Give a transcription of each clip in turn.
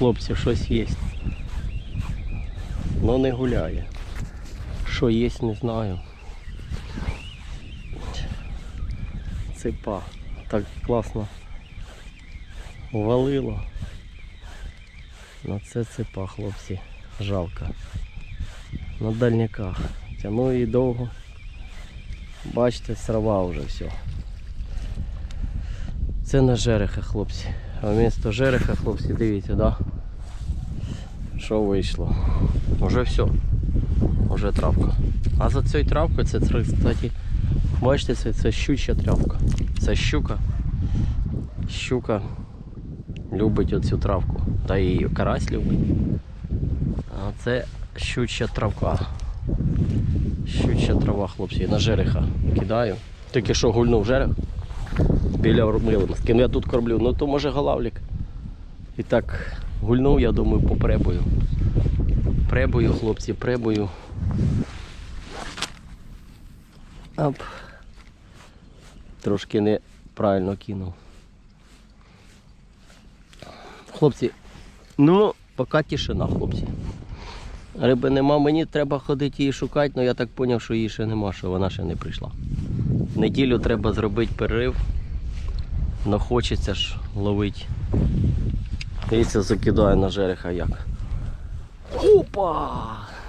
хлопці, щось є. Ну не гуляє. Що є, не знаю. Ципа. Так класно валило. На це ципа, хлопці. Жалко. На дальняках. Тяну її довго. Бачите, срава вже все. Це на жереха, хлопці. А вмісто жереха, хлопці, дивіться, да? Що вийшло? Уже все. Уже травка. А за цією травкою це, кстати, бачите, це, це щуча травка. Це щука. Щука любить оцю травку. Та і карась любить. А це щуча травка. Щуча трава, хлопці. На жереха кидаю. Тільки що гульнув жерех біля милим. З ким я тут кормлю. Ну то може галавлік. І так гульнув, я думаю, по пребою. Пребою, хлопці, пребою. Оп. Трошки неправильно кинув. Хлопці, ну, поки тишина, хлопці. Риби нема, мені треба ходити її шукати, але я так зрозумів, що її ще нема, що вона ще не прийшла. Неділю треба зробити перерив. Но хочеться ж ловити. Дивіться, закидає на жереха як. Опа!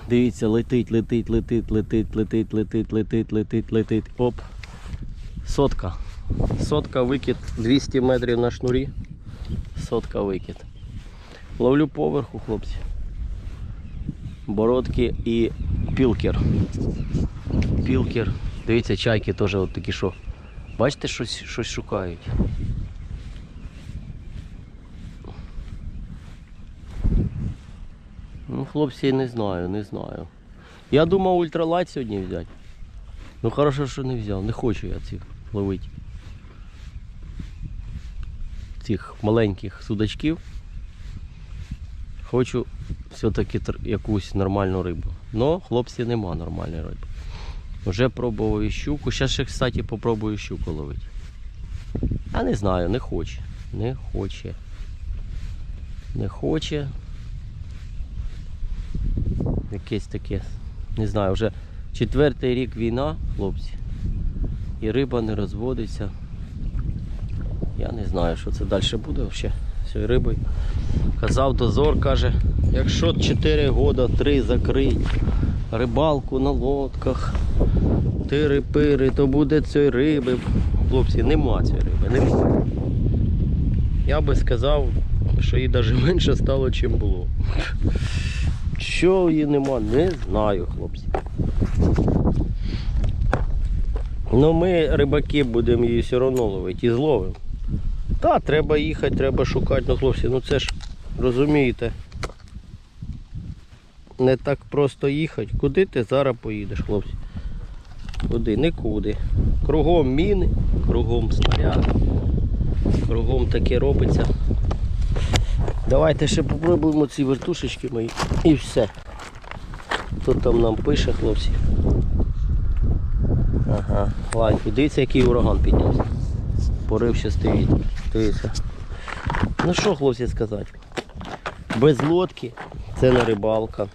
Дивіться, летить, летить, летить, летить, летить, летить, летить, летить, летить. Оп. Сотка. Сотка викид 200 метрів на шнурі. Сотка викид. Ловлю поверху, хлопці. Бородки і пілкер. Пілкер. Дивіться, чайки теж от такі що. Бачите, щось, щось шукають. Ну, хлопці, не знаю, не знаю. Я думав ультралайт сьогодні взяти. Ну хорошо, що не взяв. Не хочу я цих ловити. Цих маленьких судачків. Хочу все-таки якусь нормальну рибу. Но хлопці нема нормальної риби. Вже пробував і щуку. Зараз ще, кстати, попробую щуку ловити. А не знаю, не хоче. Не хоче. Не хоче. Якесь таке. Не знаю, вже четвертий рік війна, хлопці. І риба не розводиться. Я не знаю, що це далі буде взагалі цією рибою. Казав дозор, каже, якщо 4 года 3 закрить рибалку на лодках, тири-пири, то буде цієї риби. Хлопці, нема цієї риби, нема. Я би сказав, що її навіть менше стало, чим було. Що її нема, не знаю, хлопці. Ну ми, рибаки, будемо її все одно ловити і зловимо. Так, треба їхати, треба шукати, ну хлопці, ну це ж розумієте. Не так просто їхати. Куди ти зараз поїдеш, хлопці? Куди? Нікуди. Кругом міни, кругом снаряди, кругом таке робиться. Давайте ще попробуємо ці вертушечки мої і все. Хто там нам пише, хлопці? Ага, ладно, дивіться, який ураган піднявся. Порив ще стоїть. Дивіться. Ну що, хлопці, сказати? Без лодки це не рибалка.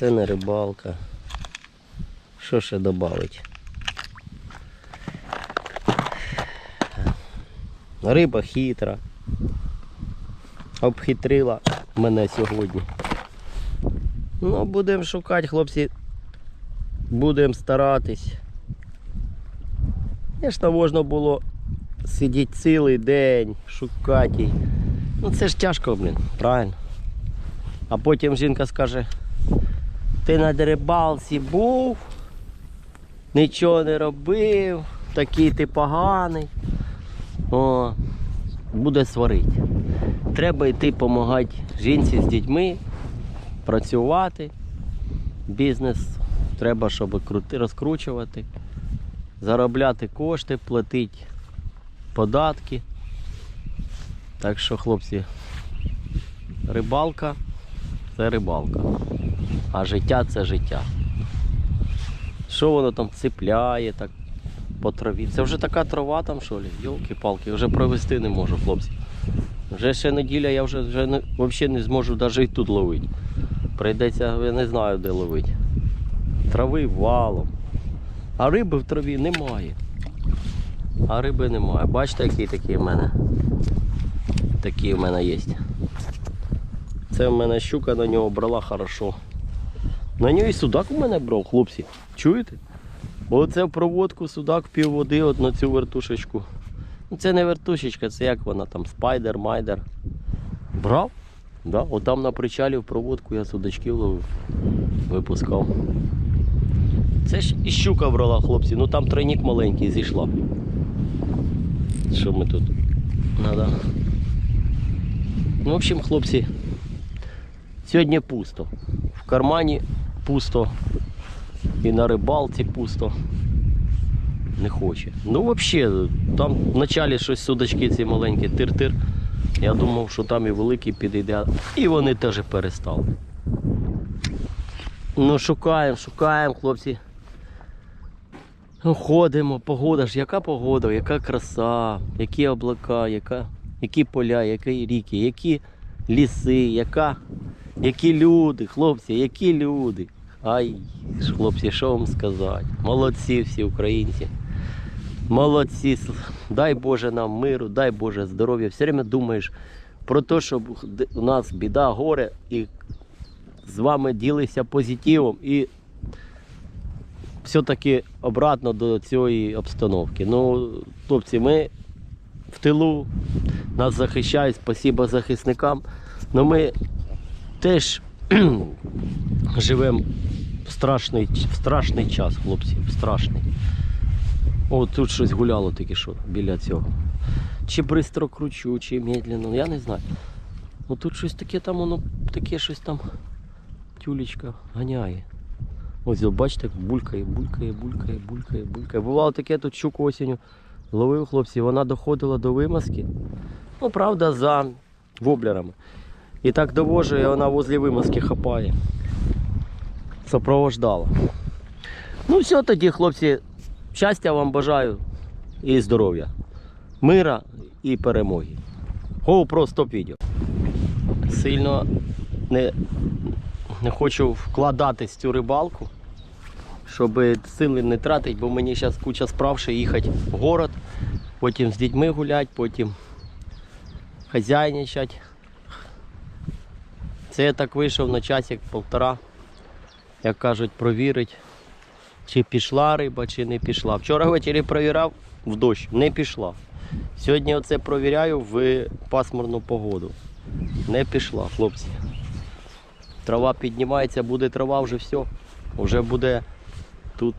Це не рибалка. Що ще додати? Риба хитра. Обхитрила мене сьогодні. Ну, будемо шукати, хлопці. Будемо старатись. Звісно, можна було сидіти цілий день, шукати її. Ну це ж тяжко, блін, правильно. А потім жінка скаже, ти на рибалці був, нічого не робив, такий ти поганий. О, буде сварити. Треба йти допомагати жінці з дітьми, працювати. Бізнес треба, щоб розкручувати, заробляти кошти, платити податки. Так що, хлопці, рибалка це рибалка. А життя це життя. Що воно там цепляє так по траві? Це вже така трава там, що ли? Йолки-палки, вже провести не можу, хлопці. Вже ще неділя, я вже, вже не, взагалі не зможу навіть і тут ловити. Прийдеться, я не знаю, де ловити. Трави валом. А риби в траві немає. А риби немає. Бачите, які такі в мене. Такі в мене є. Це в мене щука на нього брала хорошо. На нього і судак у мене брав, хлопці. Чуєте? Бо це в проводку судак пів води от на цю вертушечку. Ну це не вертушечка, це як вона там, спайдер, майдер. Брав? Да? От там на причалі в проводку я судачків ловив, випускав. Це ж і щука брала, хлопці, ну там тройник маленький зійшла. Що ми тут? Надо. Ну, в общем, хлопці, сьогодні пусто. В кармані пусто. І на рибалці пусто. Не хоче. Ну взагалі, там в началі щось судачки ці маленькі тир-тир. Я думав, що там і великий підійде. І вони теж перестали. Ну, шукаємо, шукаємо, хлопці. Ну, Ходимо, погода ж, яка погода, яка краса, які облака, яка, які поля, які ріки, які ліси, яка, які люди, хлопці, які люди. Ай, хлопці, що вам сказати? Молодці всі українці. Молодці. Дай Боже нам миру, дай Боже здоров'я. Все время думаєш про те, щоб у нас біда, горе, і з вами ділися позитивом і все-таки обратно до цієї обстановки. Ну, хлопці, ми в тилу, нас захищають, спасіба захисникам. Ну ми теж живемо в страшний, в страшний час, хлопці, в страшний. О, тут щось гуляло тільки що біля цього. Чи бистро кручу, чи медленно, я не знаю. Ну тут щось таке там, воно таке щось там тюлечка ганяє. Ось бачите, булькає, булькає, булькає, булькає, булькає. Бувало таке тут щуку осінню ловив хлопці, вона доходила до вимазки. Ну, правда, за воблерами. І так довожу, і вона возле вимазки хапає. Сопровождала. Ну все тоді, хлопці, щастя вам бажаю і здоров'я. Мира і перемоги. GoPro стоп відео. Сильно не, не хочу вкладатись в цю рибалку, щоб сили не тратити, бо мені зараз куча справ ще їхати в город, потім з дітьми гуляти, потім хазяйничати. Це я так вийшов на часик полтора, як кажуть, провірить, чи пішла риба, чи не пішла. Вчора ввечері провіряв в дощ, не пішла. Сьогодні оце провіряю в пасмурну погоду. Не пішла, хлопці. Трава піднімається, буде трава вже все. Вже буде тут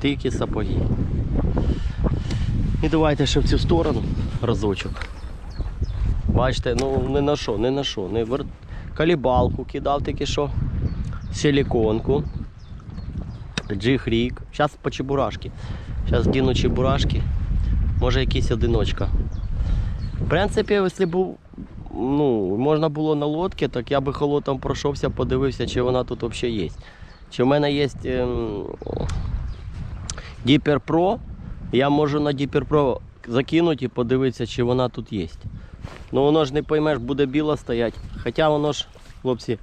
тільки сапоги. І давайте ще в цю сторону разочок. Бачите, ну не на що, не на що. Не вер... Калібалку кидав тільки що. Силіконку. Джихрік. Зараз по чебурашки. Зараз діну чебурашки. Може якийсь одиночка. В принципі, якщо був, ну, можна було на лодці, так я би холотом пройшовся, подивився, чи вона тут взагалі є. Чи в мене є ем, Deeper Pro, я можу на Deeper Pro закинути і подивитися, чи вона тут є. Ну воно ж не поймеш, буде біла стоять. Хоча воно ж, хлопці,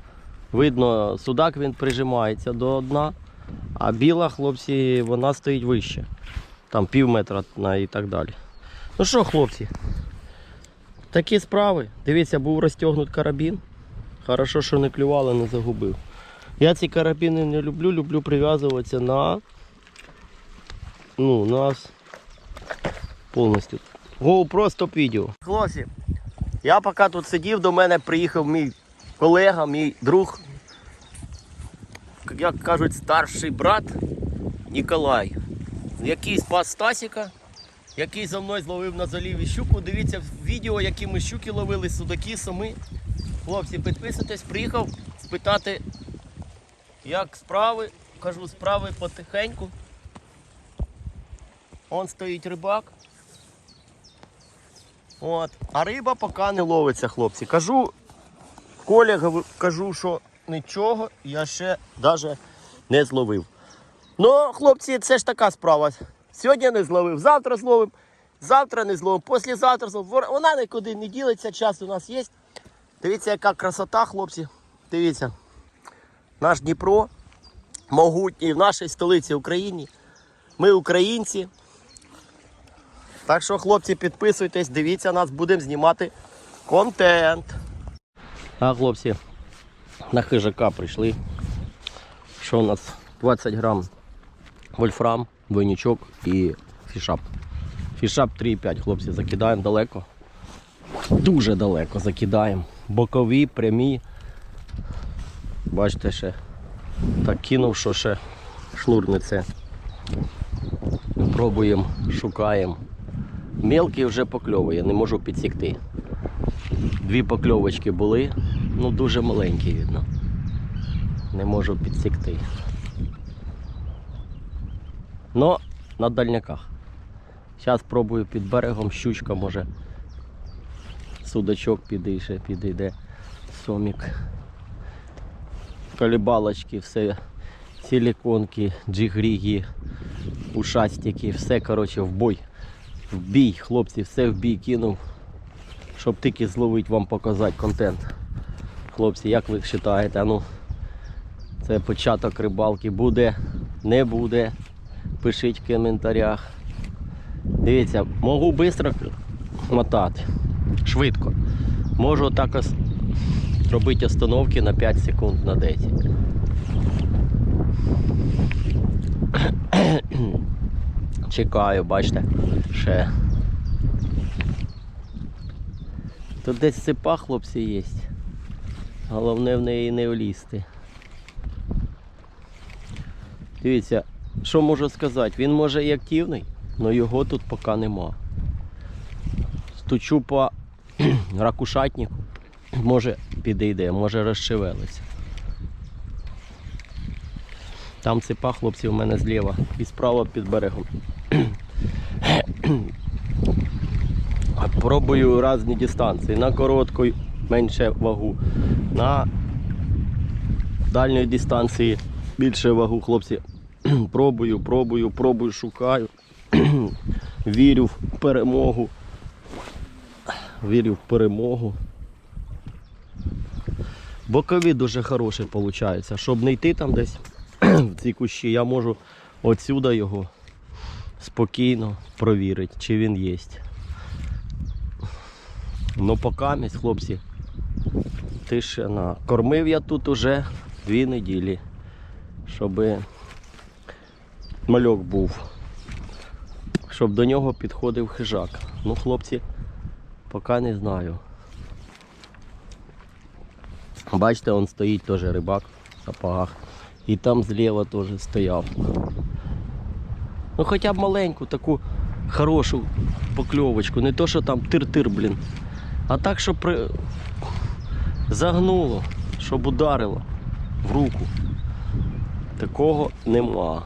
видно, судак він прижимається до дна, а біла, хлопці, вона стоїть вище. Там пів метра і так далі. Ну що, хлопці, такі справи. Дивіться, був розтягнут карабін. Хорошо, що не клювало, не загубив. Я ці карабіни не люблю, люблю прив'язуватися на ну, нас повністю. GoPro стоп відео. Хлопці, я поки тут сидів, до мене приїхав мій колега, мій друг, як кажуть, старший брат Ніколай, який спас Стасіка, який за мною зловив на заліві щуку. Дивіться відео, які ми щуки ловили, судаки, самі. Хлопці, підписуйтесь, приїхав спитати, як справи. Кажу, справи потихеньку. Он стоїть рибак. От. А риба поки не ловиться, хлопці. Кажу, Коля кажу, що нічого я ще навіть не зловив. Ну, хлопці, це ж така справа. Сьогодні не зловив, завтра зловив. завтра не зловимо, післязавтра зловимо. Вона нікуди не ділиться, час у нас є. Дивіться, яка красота, хлопці. Дивіться. Наш Дніпро могутній в нашій столиці Україні. Ми українці. Так що, хлопці, підписуйтесь, дивіться нас, будемо знімати контент. А, хлопці, на хижака прийшли. Що у нас? 20 грам вольфрам, двойничок і фішап. Фішап 3,5, хлопці, закидаємо далеко. Дуже далеко закидаємо. Бокові, прямі. Бачите, ще так кинув, що ще шнур це. Пробуємо, шукаємо. Мелкий вже покльовує, не можу підсікти. Дві покльовочки були, ну дуже маленькі видно. Не можу підсікти. Но на дальняках. Зараз пробую під берегом, щучка може. Судачок підійде, підійде, сомік. Колібалочки, все, силиконки, джигріги, ушастики, все коротше в бой. В бій, хлопці, все в бій кинув, щоб тільки зловити вам показати контент. Хлопці, як ви вважаєте, ну це початок рибалки буде, не буде. Пишіть в коментарях. Дивіться, можу швидко мотати. Швидко. Можу так ось робити остановки на 5 секунд на 10. Чекаю, бачите, ще. Тут десь сипа, хлопці, є. Головне в неї не влізти. Дивіться, що можу сказати? Він може і активний, але його тут поки нема. Стучу по ракушатнику, може підійде, може розшевелиться. Там цепа, хлопці, у мене зліва і справа під берегом. Пробую різні дистанції. На коротку менше вагу. На дальньої дистанції більше вагу, хлопці. Пробую, пробую, пробую, шукаю. Вірю в перемогу. Вірю в перемогу. Бокові дуже хороші виходить. Щоб не йти там десь в ці кущі, я можу отсюда його спокійно провірити, чи він є. Ну поки, хлопці, тишина. Кормив я тут уже дві неділі, щоб мальок був, щоб до нього підходив хижак. Ну, хлопці, поки не знаю. Бачите, он стоїть теж рибак в сапогах. І там зліва теж стояв. Ну хоча б маленьку таку хорошу покльовочку. Не то, що там тир-тир, блін. А так, щоб при... загнуло, щоб ударило в руку. Такого нема.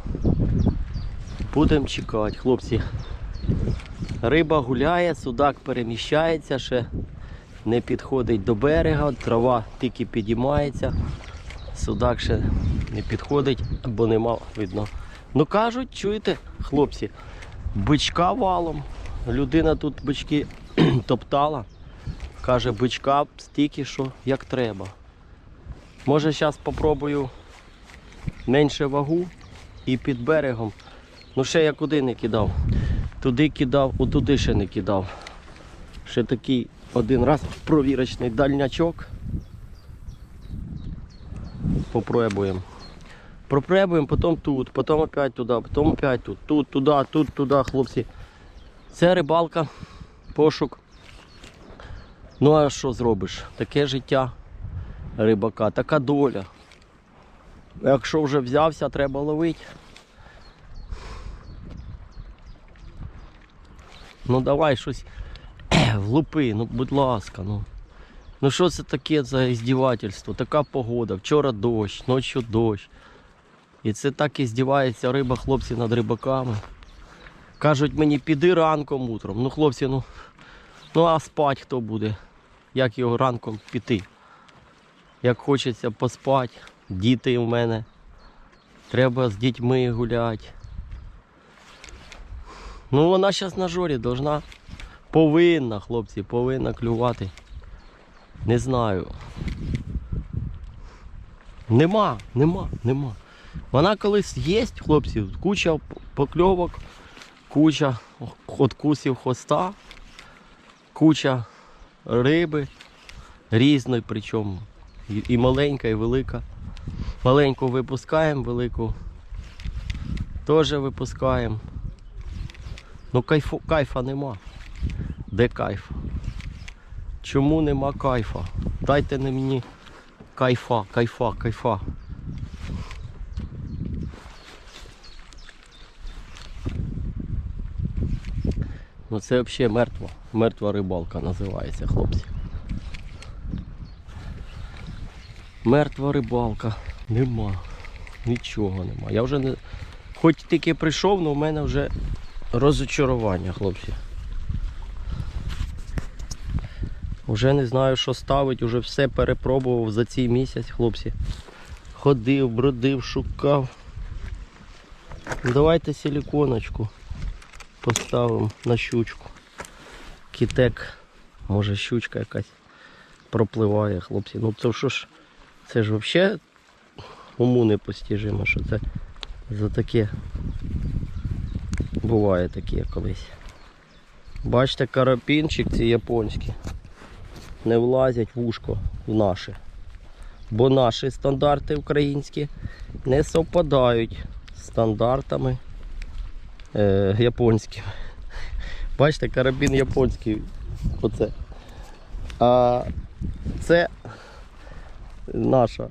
Будемо чекати, хлопці. Риба гуляє, судак переміщається, ще не підходить до берега, трава тільки підіймається. Судак ще не підходить, бо нема видно. Ну кажуть, чуєте, хлопці, бичка валом. Людина тут бички топтала. Каже, бичка стільки, що як треба. Може зараз спробую менше вагу і під берегом. Ну ще я куди не кидав. Туди кидав, отуди ще не кидав. Ще такий один раз провірочний дальнячок. Попробуємо. Пропробуємо, потім тут, потім опять туди, потім опять тут, тут, туди, тут, туди, хлопці. Це рибалка, пошук. Ну а що зробиш? Таке життя рибака, така доля. Якщо вже взявся, треба ловити. Ну давай щось влупи, ну будь ласка, ну. Ну що це таке за іздівательство? Така погода. Вчора дощ, ночі дощ. І це так і здівається риба, хлопці над рибаками. Кажуть мені, піди ранком утром. Ну, хлопці, ну, ну а спать хто буде? Як його ранком піти? Як хочеться поспати, діти в мене. Треба з дітьми гуляти. Ну вона зараз на жорі должна. Повинна, хлопці, повинна клювати. Не знаю. Нема, нема, нема. Вона колись є, хлопці, куча покльовок, куча откусів хвоста, куча риби різної причому. І, маленька, і велика. Маленьку випускаємо, велику теж випускаємо. Ну кайфу, кайфа нема. Де кайф? Чому нема кайфа? Дайте мені кайфа, кайфа, кайфа. Ну це взагалі мертва. Мертва рибалка називається, хлопці. Мертва рибалка. Нема. Нічого нема. Я вже не. Хоч тільки прийшов, але в мене вже розочарування, хлопці. Уже не знаю, що ставить, уже все перепробував за цей місяць, хлопці. Ходив, бродив, шукав. Давайте силіконочку поставимо на щучку. Кітек, може щучка якась пропливає, хлопці. Ну це що ж, це ж взагалі уму непостижимо, що це за таке буває таке колись. Бачите, карапінчик ці японські не влазять в ушко в наші. Бо наші стандарти українські не совпадають з стандартами е, японськими. Бачите, карабін японський. Оце. А це наша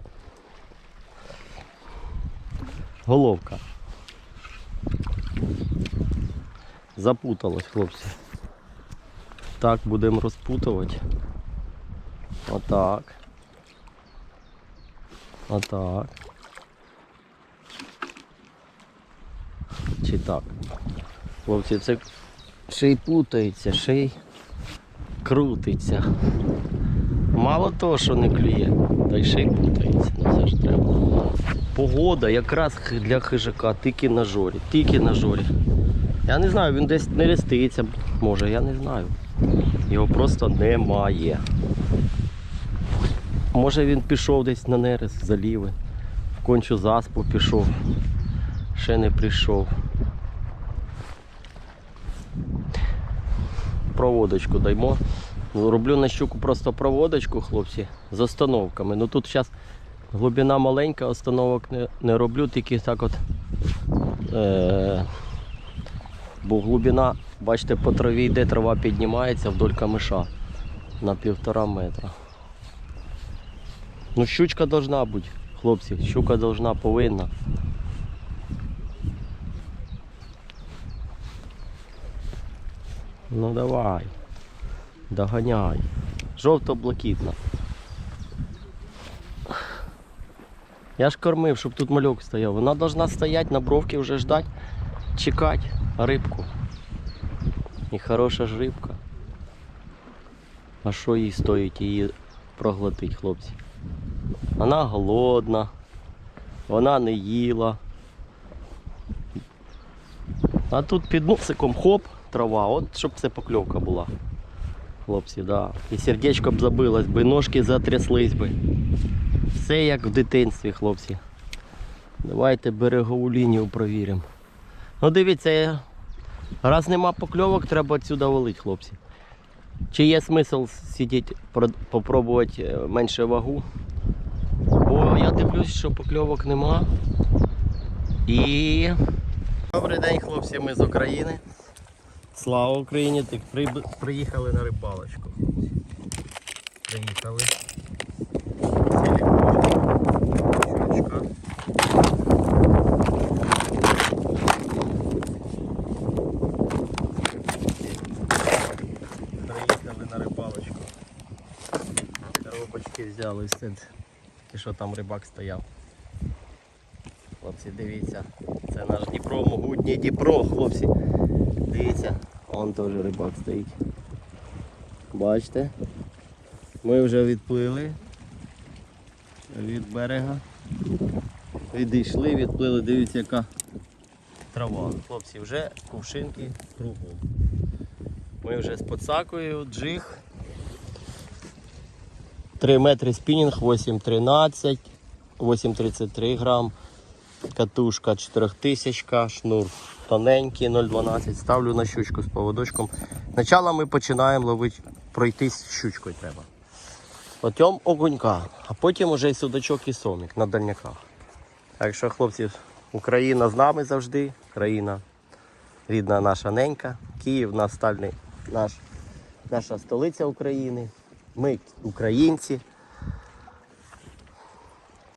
головка. Запуталось, хлопці. Так, будемо розпутувати. Отак. Отак. Чи так? Хлопці, це ще й плутається, ще крутиться. Мало того, що не клює, та й ще й плутається. Ну це ж треба. Погода якраз для хижака, тільки на жорі, тільки на жорі. Я не знаю, він десь не реститься, може, я не знаю. Його просто немає. Може він пішов десь на нерест, заліви, в кончу заспу пішов, ще не прийшов. Проводочку даймо. Роблю на щуку просто проводочку, хлопці, з остановками. Ну тут зараз глибина маленька, остановок не, не роблю, тільки так от. Е- бо глибина, бачите, по траві йде, трава піднімається вдоль камиша на півтора метра. Ну щучка должна бути, хлопці, щука должна, повинна. Ну давай. Доганяй. Жовто-блакитна. Я ж кормив, щоб тут мальок стояв. Вона должна стояти на бровці вже ждать, чекати рибку. І хороша ж рибка. А що їй стоїть її проглотить, хлопці? Вона голодна, вона не їла. А тут під носиком хоп, трава, от щоб це покльовка була. Хлопці, да. І сердечко б забилось би, ножки затряслись би. Все як в дитинстві, хлопці. Давайте берегову лінію провіримо. Ну дивіться, раз нема покльовок, треба відсюди валити, хлопці. Чи є смисл сидіти, про- попробувати е, менше вагу? Бо я дивлюсь, що покльовок нема. І. Добрий день, хлопці, ми з України. Слава Україні! Так при... приїхали на рибалочку. Приїхали. Приїхали на рибалочку. Коробочки взяли все. І що там рибак стояв. Хлопці, дивіться, це наш Дніпро, могутній Дніпро, хлопці. Дивіться, вон теж рибак стоїть. Бачите? Ми вже відплили від берега. Відійшли, відплили, дивіться, яка трава. Хлопці, вже кувшинки кругом. Ми вже з подсакою, джиг. 3 метри спінінг, 8,13, 8,33 грам. Катушка 4000, шнур тоненький, 0,12. Ставлю на щучку з поводочком. Спочатку ми починаємо ловити, пройтись щучкою треба. Потім окунька, а потім уже і судачок і сомік на дальняках. Так що, хлопці, Україна з нами завжди. Країна рідна наша ненька. Київ наш стальний, наш, наша столиця України. Ми українці.